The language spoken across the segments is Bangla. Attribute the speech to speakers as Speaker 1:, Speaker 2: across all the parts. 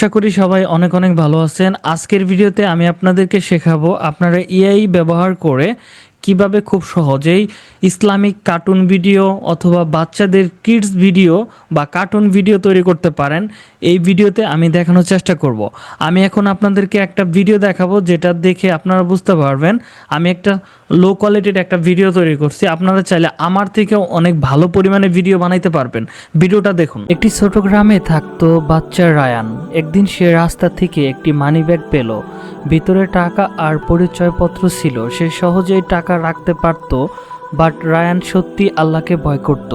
Speaker 1: আশা করি সবাই অনেক অনেক ভালো আছেন। আজকের ভিডিওতে আমি আপনাদেরকে শেখাবো আপনারা এআই ব্যবহার করে কীভাবে খুব সহজেই ইসলামিক কার্টুন ভিডিও অথবা বাচ্চাদের কিডস ভিডিও বা কার্টুন ভিডিও তৈরি করতে পারেন, এই ভিডিওতে আমি দেখানোর চেষ্টা করব। আমি এখন আপনাদেরকে একটা ভিডিও দেখাবো যেটা দেখে আপনারা বুঝতে পারবেন, আমি একটা লো কোয়ালিটির একটা ভিডিও তৈরি করছি। আপনারা চাইলে আমার থেকেও অনেক ভালো পরিমাণে ভিডিও বানাইতে পারবেন। ভিডিওটা দেখুন। একটি ছোট গ্রামে থাকতো বাচ্চা রায়ান। একদিন সে রাস্তা থেকে একটি মানি ব্যাগ পেল। ভিতরে টাকা আর পরিচয়পত্র ছিল। সে সহজেই টাকা রাখতে পারত, বাট রায়ান সত্যি আল্লাহকে ভয় করত।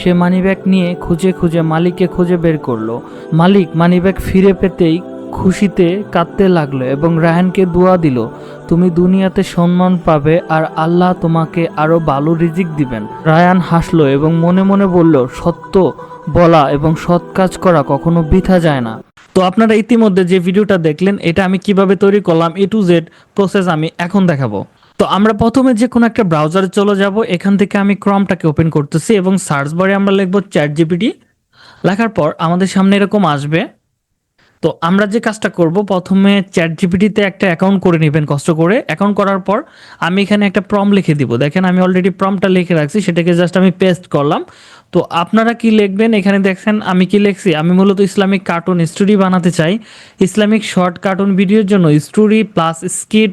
Speaker 1: সে মানিব্যাগ নিয়ে খুঁজে খুঁজে মালিককে খুঁজে বের করল। মালিক মানিব্যাগ ফিরে পেতেই খুশিতে কাঁদতে লাগল এবং রায়ানকে দোয়া দিল, তুমি দুনিয়াতে সম্মান পাবে আর আল্লাহ তোমাকে আরও ভালো রিজিক দিবেন। রায়ান হাসলো এবং মনে মনে বলল, সত্য বলা এবং সৎ কাজ করা কখনো বৃথা যায় না। তো আপনারা ইতিমধ্যে যে ভিডিওটা দেখলেন, এটা আমি কীভাবে তৈরি করলাম এ টু জেড প্রসেস আমি এখন দেখাবো। তো আমরা প্রথমে যে কোনো একটা ব্রাউজারে চলে যাব, এখান থেকে আমি ক্রমটাকে ওপেন করতেছি এবং সার্চ বারে আমরা লিখব চ্যাট জিপিটি লেখার পর আমাদের সামনে এরকম আসবে। তো আমরা যে কাজটা করব, প্রথমে চ্যাট জিপিটিতে একটা অ্যাকাউন্ট করে নেবেন কষ্ট করে। অ্যাকাউন্ট করার পর আমি এখানে একটা প্রম লিখে দিব। দেখেন আমি অলরেডি প্রমটা লিখে রাখছি, সেটাকে জাস্ট আমি পেস্ট করলাম। তো আপনারা কি লিখবেন? এখানে দেখছেন আমি কি লিখছি? আমি মূলত ইসলামিক কার্টুন স্টোরি বানাতে চাই। ইসলামিক শর্ট কার্টুন ভিডিওর জন্য story plus skit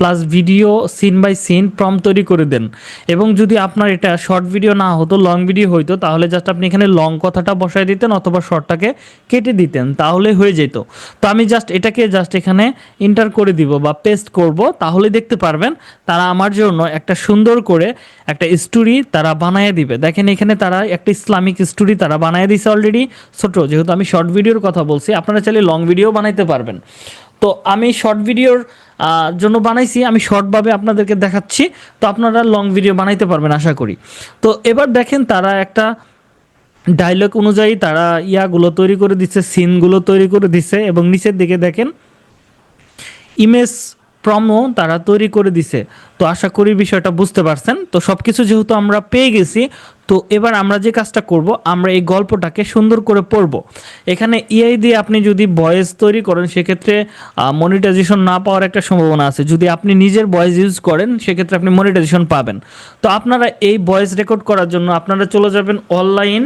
Speaker 1: plus video scene by scene prompt তৈরি করে দেন। এবং যদি আপনার এটা শর্ট ভিডিও না হতো লং ভিডিও হইতো, তাহলে জাস্ট আপনি এখানে লং কথাটা বসায় দিতেন অথবা শর্টটাকে কেটে দিতেন, তাহলে হয়ে যেত। তো আমি জাস্ট এটাকে জাস্ট এখানে ইন্টার করে দিব বা পেস্ট করব, তাহলে দেখতে পারবেন তারা আমার জন্য একটা সুন্দর করে একটা স্টোরি তারা বানায় দিবে। দেখেন এখানে তারা একটা ইসলামিক স্টোরি তারা বানায় দিছে অলরেডি ছোট, যেহেতু আমি শর্ট ভিডিওর কথা বলছি, আপনারা চাইলে লং ভিডিও বানাইতে পারবেন। তো আমি শর্ট ভিডিওর জন্য বানাইছি, আমি শর্টভাবে আপনাদেরকে দেখাচ্ছি। তো আপনারা লং ভিডিও বানাইতে পারবেন, আশা করি। তো এবার দেখেন, তারা একটা ডায়লগ অনুযায়ী তারা ইয়াগুলো তৈরি করে দিচ্ছে সিনগুলো তৈরি করে দিচ্ছে এবং নিচের দিকে দেখেন ইমেজ প্রমো তারা তৈরি করে দিছে। তো আশা করি বিষয়টা বুঝতে পারছেন। তো সব কিছু যেহেতু আমরা পেয়ে গেছি, তো এবার আমরা যে কাজটা করব, আমরা এই গল্পটাকে সুন্দর করে পড়ব। এখানে ইআই দিয়ে আপনি যদি ভয়েস তৈরি করেন, সেক্ষেত্রে মনিটাইজেশন না পাওয়ার একটা সম্ভাবনা আছে। যদি আপনি নিজের ভয়েস ইউজ করেন, সেক্ষেত্রে আপনি মনিটাইজেশন পাবেন। তো আপনারা এই ভয়েস রেকর্ড করার জন্য আপনারা চলে যাবেন অনলাইন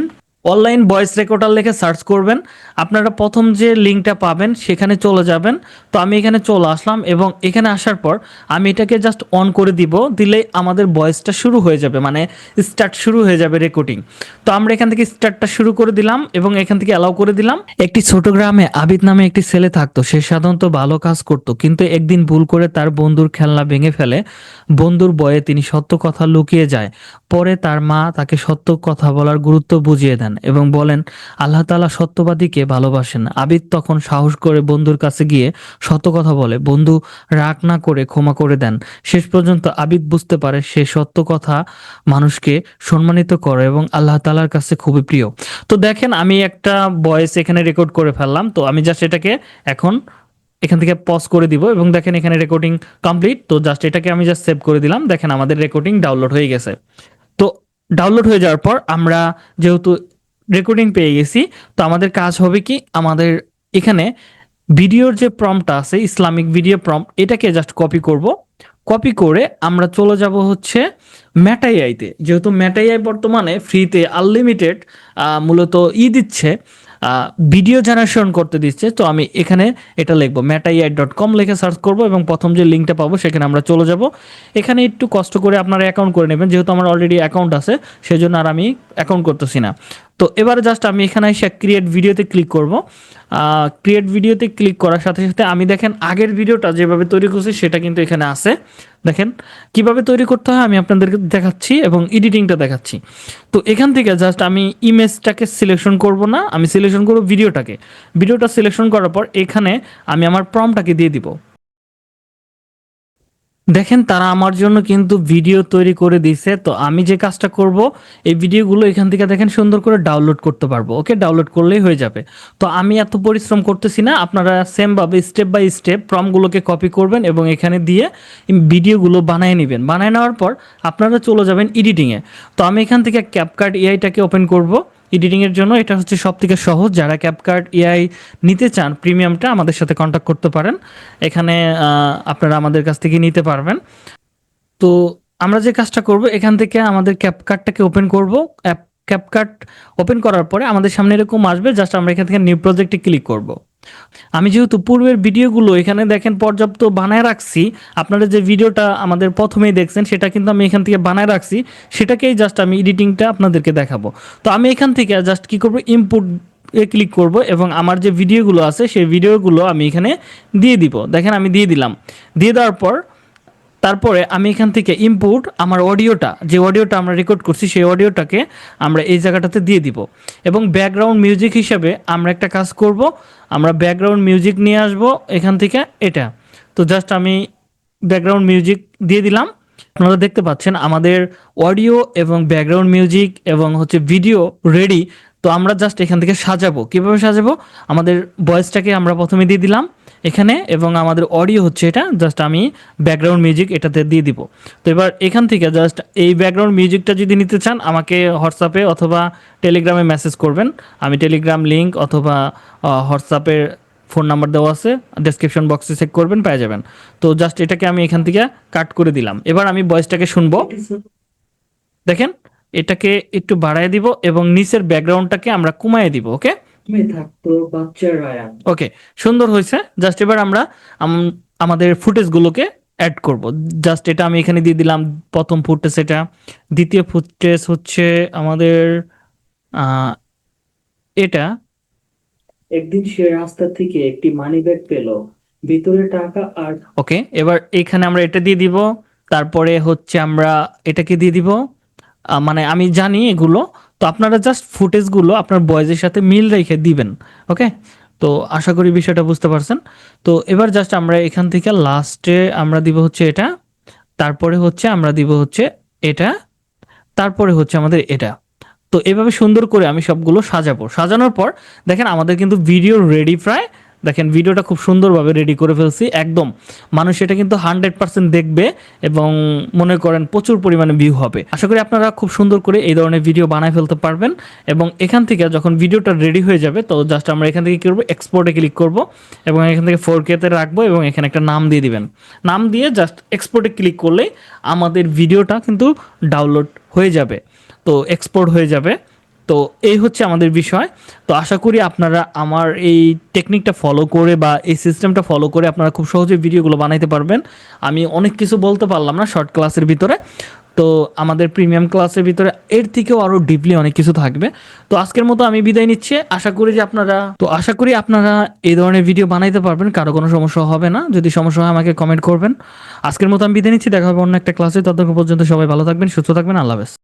Speaker 1: অনলাইন ভয়েস রেকর্ডার লিখে সার্চ করবেন। আপনারা প্রথম যে লিঙ্কটা পাবেন, সেখানে চলে যাবেন। তো আমি এখানে চলে আসলাম এবং এখানে আসার পর আমি এটাকে জাস্ট অন করে দিব, দিলেই আমাদের ভয়েসটা শুরু হয়ে যাবে মানে স্টার্ট শুরু হয়ে যাবে রেকর্ডিং তো আমরা এখান থেকে স্টার্টটা শুরু করে দিলাম এবং এখান থেকে অ্যালাউ করে দিলাম। একটি ছোট গ্রামে আবিদ নামে একটি ছেলে থাকতো, সে সাধারণত ভালো কাজ করত, কিন্তু একদিন ভুল করে তার বন্ধুর খেলনা ভেঙে ফেলে। বন্ধুর বয়ে তিনি সত্য কথা লুকিয়ে যায়, পরে তার মা তাকে সত্য কথা বলার গুরুত্ব বুঝিয়ে দেন। এবং বলেন, আল্লাহ তাআলা সত্যবাদীকে ভালোবাসেন। আবিদ তখন সাহস করে বন্ধুর কাছে গিয়ে সত্য কথা বলে, বন্ধু, রাগ না করে ক্ষমা করে দেন। শেষ পর্যন্ত আবিদ বুঝতে পারে সে সত্য কথা মানুষকে সম্মানিত করে এবং আল্লাহ তালার কাছে খুবই প্রিয়। তো দেখেন, আমি একটা ভয়েস এখানে রেকর্ড করে ফেললাম। তো আমি জাস্ট এটাকে এখন এখান থেকে পজ করে দিব এবং দেখেন এখানে রেকর্ডিং কমপ্লিট তো জাস্ট এটাকে আমি জাস্ট সেভ করে দিলাম। দেখেন আমাদের রেকর্ডিং ডাউনলোড হয়ে গেছে। তো ডাউনলোড হয়ে যাওয়ার পর আমরা যেহেতু রেকর্ডিং পেয়ে গেছি। তো আমাদের কাজ হবে কি? আমাদের এখানে ভিডিওর যে প্রম্পটা আছে, ইসলামিক ভিডিও প্রম্পট এটাকে জাস্ট কপি করব। কপি করে আমরা চলে যাব হচ্ছে ম্যাটাইআইতে যেহেতু ম্যাটাইআই বর্তমানে ফ্রিতে আনলিমিটেড মূলত ই দিচ্ছে। ভিডিও জেনারেশন করতে দিচ্ছে, তো আমি এখানে এটা লিখব। ম্যাটাইআই ডট কম লিখে সার্চ করব এবং প্রথম যে লিঙ্কটা পাবো সেখানে আমরা চলে যাব। এখানে একটু কষ্ট করে আপনারা অ্যাকাউন্ট করে নেবেন, যেহেতু আমার অলরেডি অ্যাকাউন্ট আছে, সেজন্য আর আমি অ্যাকাউন্ট করতেছি না। তো এবারে জাস্ট আমি এখানে এসে ক্রিয়েট ভিডিওতে ক্লিক করব। ক্রিয়েট ভিডিওতে ক্লিক করার সাথে সাথে আমি দেখেন আগের ভিডিওটা যেভাবে তৈরি করছি, সেটা কিন্তু এখানে আছে। দেখেন, কীভাবে তৈরি করতে হয় আমি আপনাদেরকে দেখাচ্ছি এবং এডিটিংটা দেখাচ্ছি। তো এখান থেকে জাস্ট আমি ইমেজটাকে সিলেকশন করব না, আমি সিলেকশন করব ভিডিওটাকে ভিডিওটা সিলেকশন করার পর এখানে আমি আমার প্রমটাকে দিয়ে দিব। দেখেন, তারা আমার জন্য কিন্তু ভিডিও তৈরি করে দিয়েছে। তো আমি যে কাজটা করব, এই ভিডিওগুলো এখান থেকে দেখেন সুন্দর করে ডাউনলোড করতে পারব। ওকে ডাউনলোড করলেই হয়ে যাবে। তো আমি এত পরিশ্রম করতেছি না, আপনারা সেমভাবে স্টেপ বাই স্টেপ প্রমগুলোকে কপি করবেন এবং এখানে দিয়ে ভিডিওগুলো বানিয়ে নেবেন। বানিয়ে নেওয়ার পর আপনারা চলে যাবেন এডিটিংয়ে তো আমি এখান থেকে ক্যাপকার্ট এআইটাকে ওপেন করব। এডিটিংয়ের জন্য এটা হচ্ছে সব থেকে সহজ। যারা ক্যাপকার্ট এআই নিতে চান প্রিমিয়ামটা আমাদের সাথে কন্ট্যাক্ট করতে পারেন। এখানে আপনারা আমাদের কাছ থেকে নিতে পারবেন। তো আমরা যে কাজটা করব, এখান থেকে আমাদের ক্যাপকার্টটাকে ওপেন করব। অ্যাপ ক্যাপকার্ট ওপেন করার পরে আমাদের সামনে এরকম আসবে, জাস্ট আমরা এখান থেকে নিউ প্রজেক্টে ক্লিক করব। আমি যেহেতু পূর্বের ভিডিওগুলো এখানে দেখেন পর্যাপ্ত বানায় রাখছি, আপনারা যে ভিডিওটা আমাদের প্রথমেই দেখছেন, সেটা কিন্তু আমি এখান থেকে বানায় রাখছি, সেটাকেই জাস্ট আমি এডিটিংটা আপনাদেরকে দেখাবো। তো আমি এখান থেকে জাস্ট কী করব ইনপুট এ ক্লিক করব এবং আমার যে ভিডিওগুলো আছে, সেই ভিডিওগুলো আমি এখানে দিয়ে দিব। দেখেন আমি দিয়ে দিলাম। দিয়ে দেওয়ার পর তারপরে আমি এখান থেকে ইনপুট আমার অডিওটা যে অডিওটা আমরা রেকর্ড করছি, সেই অডিওটাকে আমরা এই জায়গাটাতে দিয়ে দিব। এবং ব্যাকগ্রাউন্ড মিউজিক হিসাবে আমরা একটা কাজ করব, আমরা ব্যাকগ্রাউন্ড মিউজিক নিয়ে আসব এখান থেকে এটা। তো জাস্ট আমি ব্যাকগ্রাউন্ড মিউজিক দিয়ে দিলাম। আপনারা দেখতে পাচ্ছেন আমাদের অডিও এবং ব্যাকগ্রাউন্ড মিউজিক এবং হচ্ছে ভিডিও রেডি তো আমরা জাস্ট এখান থেকে সাজাবো। কীভাবে সাজাবো? আমাদের ভয়েসটাকে আমরা প্রথমে দিয়ে দিলাম। এখানে এবং আমাদের অডিও হচ্ছে এটা জাস্ট আমি ব্যাকগ্রাউন্ড মিউজিক এটাতে দিয়ে দিব। তো এবার এখান থেকে জাস্ট এই ব্যাকগ্রাউন্ড মিউজিকটা যদি নিতে চান, আমাকে হোয়াটসঅ্যাপে অথবা টেলিগ্রামে মেসেজ করবেন। আমি টেলিগ্রাম লিঙ্ক অথবা হোয়াটসঅ্যাপের ফোন নাম্বার দেওয়া আছে ডেসক্রিপশন বক্সে চেক করবেন, পেয়ে যাবেন। তো জাস্ট এটাকে আমি এখান থেকে কাট করে দিলাম। এবার আমি ভয়েসটাকে শুনব। দেখেন, এটাকে একটু বাড়ায় দিব এবং নিচের ব্যাকগ্রাউন্ডটাকে আমরা কমায় দিব ওকে
Speaker 2: মে থাকতো বাচ্চা রায়ান
Speaker 1: ওকে সুন্দর হয়েছে। জাস্ট এবার আমরা আম- আমাদের ফুটেজগুলোকে অ্যাড করব। জাস্ট এটা আমি এখানে দিয়ে দিলাম। প্রথম ফুটেজ এটা। দ্বিতীয় ফুটেজ হচ্ছে আমাদের এটা।
Speaker 2: একদিন সে রাস্তা থেকে একটি মানি ব্যাগ পেল। ভিতরে টাকা আর
Speaker 1: ওকে এবার এখানে আমরা এটা দিয়ে দিব। তারপরে হচ্ছে আমরা এটাকে দিয়ে দিব। মানে আমি জানি এগুলো। তো আপনারা জাস্ট ফুটেজগুলো আপনার বয়েজের সাথে মিল রেখে দিবেন ওকে তো আশা করি বিষয়টা বুঝতে পারছেন। তো এবার জাস্ট আমরা এখান থেকে লাস্টে আমরা দিব হচ্ছে এটা, তারপরে হচ্ছে আমরা দিব হচ্ছে এটা, তারপরে হচ্ছে আমাদের এটা। তো এভাবে সুন্দর করে আমি সবগুলো সাজাবো। সাজানোর পর দেখেন আমাদের কিন্তু ভিডিও রেডি প্রায় দেখেন ভিডিওটা খুব সুন্দরভাবে রেডি করে ফেলছি। একদম, মানুষ এটা কিন্তু হান্ড্রেড পার্সেন্ট দেখবে এবং মনে করেন প্রচুর পরিমাণে ভিউ হবে। আশা করি আপনারা খুব সুন্দর করে এই ধরনের ভিডিও বানায় ফেলতে পারবেন এবং এখান থেকে যখন ভিডিওটা রেডি হয়ে যাবে, তো জাস্ট আমরা এখান থেকে কী করব? এক্সপোর্টে ক্লিক করব এবং এখান থেকে ফোর কেতে রাখব এবং এখানে একটা নাম দিয়ে দিবেন। নাম দিয়ে জাস্ট এক্সপোর্টে ক্লিক করলে আমাদের ভিডিওটা কিন্তু ডাউনলোড হয়ে যাবে। তো এক্সপোর্ট হয়ে যাবে। তো এই হচ্ছে আমাদের বিষয়। তো আশা করি আপনারা আমার এই টেকনিকটা ফলো করে বা এই সিস্টেমটা ফলো করে আপনারা খুব সহজে ভিডিওগুলো বানাইতে পারবেন। আমি অনেক কিছু বলতে পারলাম না শর্ট ক্লাসের ভিতরে। তো আমাদের প্রিমিয়াম ক্লাসের ভিতরে এর থেকেও আরও ডিপলি অনেক কিছু থাকবে। তো আজকের মতো আমি বিদায় নিচ্ছি। আশা করি যে আপনারা, তো আশা করি আপনারা এই ধরনের ভিডিও বানাইতে পারবেন। কারও কোনো সমস্যা হবে না। যদি সমস্যা হয় আমাকে কমেন্ট করবেন। আজকের মতো আমি বিদায় নিচ্ছি। দেখা হবে অন্য একটা ক্লাসে ততক্ষণ পর্যন্ত সবাই ভালো থাকবেন, সুস্থ থাকবেন। আল্লাহ হাফেজ।